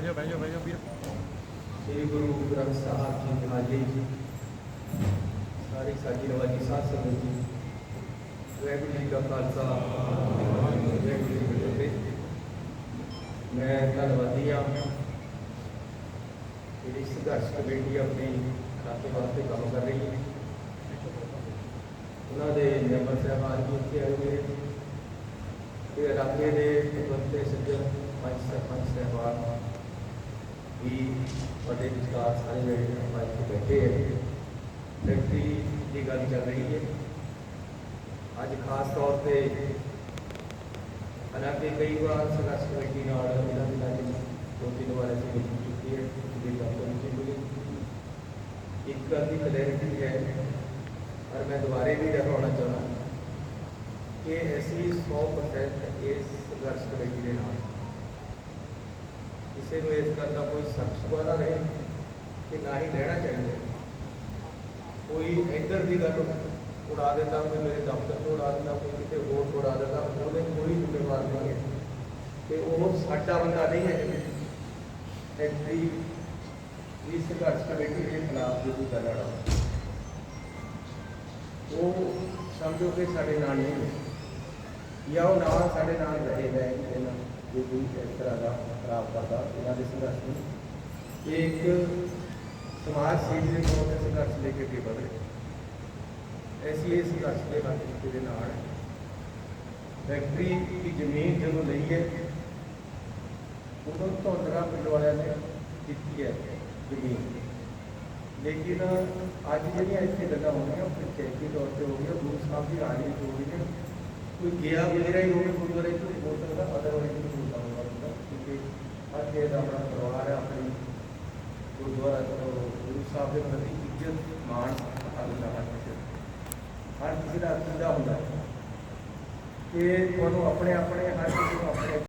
ਬਹਿ ਜਾ ਬਹਿ ਜਾ ਬਹਿ ਜਾ ਵੀਰ ਸ੍ਰੀ ਗੁਰੂ ਗ੍ਰੰਥ ਸਾਹਿਬ ਜੀ ਮਹਾਰਾਜ ਜੀ, ਸਾਰੇ ਸਾਡੀ ਨਵਾਜੀ ਸਾਧ ਸੰਗਤ ਜੀ, ਵਾਹਿਗੁਰੂ ਜੀ ਕਾ ਖਾਲਸਾ, ਵਾਹਿਗੁਰੂ ਜੀ ਕੀ ਫਤਿਹ। ਮੈਂ ਧੰਨਵਾਦੀ ਹਾਂ ਜਿਹੜੀ ਸੰਘਰਸ਼ ਕਮੇਟੀ ਆਪਣੀ ਖਾਤੇ ਵਾਸਤੇ ਕੰਮ ਕਰ ਰਹੀ ਹੈ। ਉਹਨਾਂ ਦੇ ਮੈਂਬਰ ਸਾਹਿਬਾਨ ਜੀ ਇੱਥੇ ਆਏ ਹੋਏ ਨੇ। ਤੇ ਇਲਾਕੇ ਦੇ ਬੰਦੇ ਸੱਜਣ, ਪੰਜ ਸਰਪੰਚ ਸਾਹਿਬਾਨ। भी बड़े विचार सारे बैठे मेडिकल के बैठे हैं। फैक्ट्री की गल चल रही है। आज खास तौर पे हालाँकि कई बार संघर्ष कमेटी नाल मिला मिला के दो तीन बार ऐसी मीटिंग चुकी है, पूरी कमेटी मिली एक गल की क्लैरिटी है, और मैं दोबारे भी दोहराना चाहना कि ऐसी सौ परसेंट इस संघर्ष कमेटी के नाल हिस्से में इसका का कोई शख्स वाला रहे कि ना ही रहना चाहिए। कोई इधर की गल उड़ा देता, कोई मेरे दफ्तर को उड़ा देता, कोई कितने होर को उड़ा देता, उन्हें कोई जिम्मेवार नहीं है। तो वो साडा बंदा नहीं है फैक्ट्री इस संघर्ष कमेटी के खिलाफ जो भी कर रहा वो समझो कि साढ़े नाल नहीं है, या वो ना साढ़े नाल रहे हैं ਜੇ ਕੋਈ ਇਸ ਤਰ੍ਹਾਂ ਦਾ ਖਰਾਬ ਕਰਦਾ ਇਹਨਾਂ ਦੇ ਸੰਘਰਸ਼ ਨੂੰ ਇਹ ਇੱਕ ਸਮਾਜ ਸੇਵੀ ਦੇ ਤੌਰ ਤੇ ਸੰਘਰਸ਼ ਲੈ ਕੇ ਅੱਗੇ ਵਧ ਰਹੇ ਐਸੀ ਇਹ ਸੰਘਰਸ਼ ਦੇ ਹੱਥ ਦੇ ਨਾਲ ਫੈਕਟਰੀ ਦੀ ਜ਼ਮੀਨ ਜਦੋਂ ਲਈ ਹੈ ਉਦੋਂ ਧੌਂਦਰਾ ਪਿੰਡ ਵਾਲਿਆਂ ਨੇ ਦਿੱਤੀ ਹੈ ਜ਼ਮੀਨ ਲੇਕਿਨ ਅੱਜ ਜਿਹੜੀਆਂ ਇੱਥੇ ਗੱਲਾਂ ਹੋ ਰਹੀਆਂ ਉਹ ਪੰਚਾਇਤੀ ਤੌਰ ਤੇ ਹੋ ਗਈਆਂ ਗੁਰੂ ਸਾਹਿਬ ਦੀ ਰਾਜਨੀਤੀ ਹੋ ਰਹੀ ਹੈ ਕੋਈ ਗਿਆ ਗੁਜ਼ਰਿਆ ਦਾ ਪਰਿਵਾਰ ਹੈ, ਆਪਣੀ ਗੁਰਦੁਆਰਾ ਗੁਰੂ ਸਾਹਿਬ ਦੇ ਪ੍ਰਤੀ ਇੱਜ਼ਤ ਮਾਣ ਹੁੰਦਾ ਹਰ ਕਿਸੇ ਹਰ ਕਿਸੇ ਦਾ ਅਕੀਦਾ ਹੁੰਦਾ ਹੈ ਕਿ ਤੁਹਾਨੂੰ ਆਪਣੇ ਆਪਣੇ, ਹਰ ਕਿਸੇ ਨੂੰ ਆਪਣੇ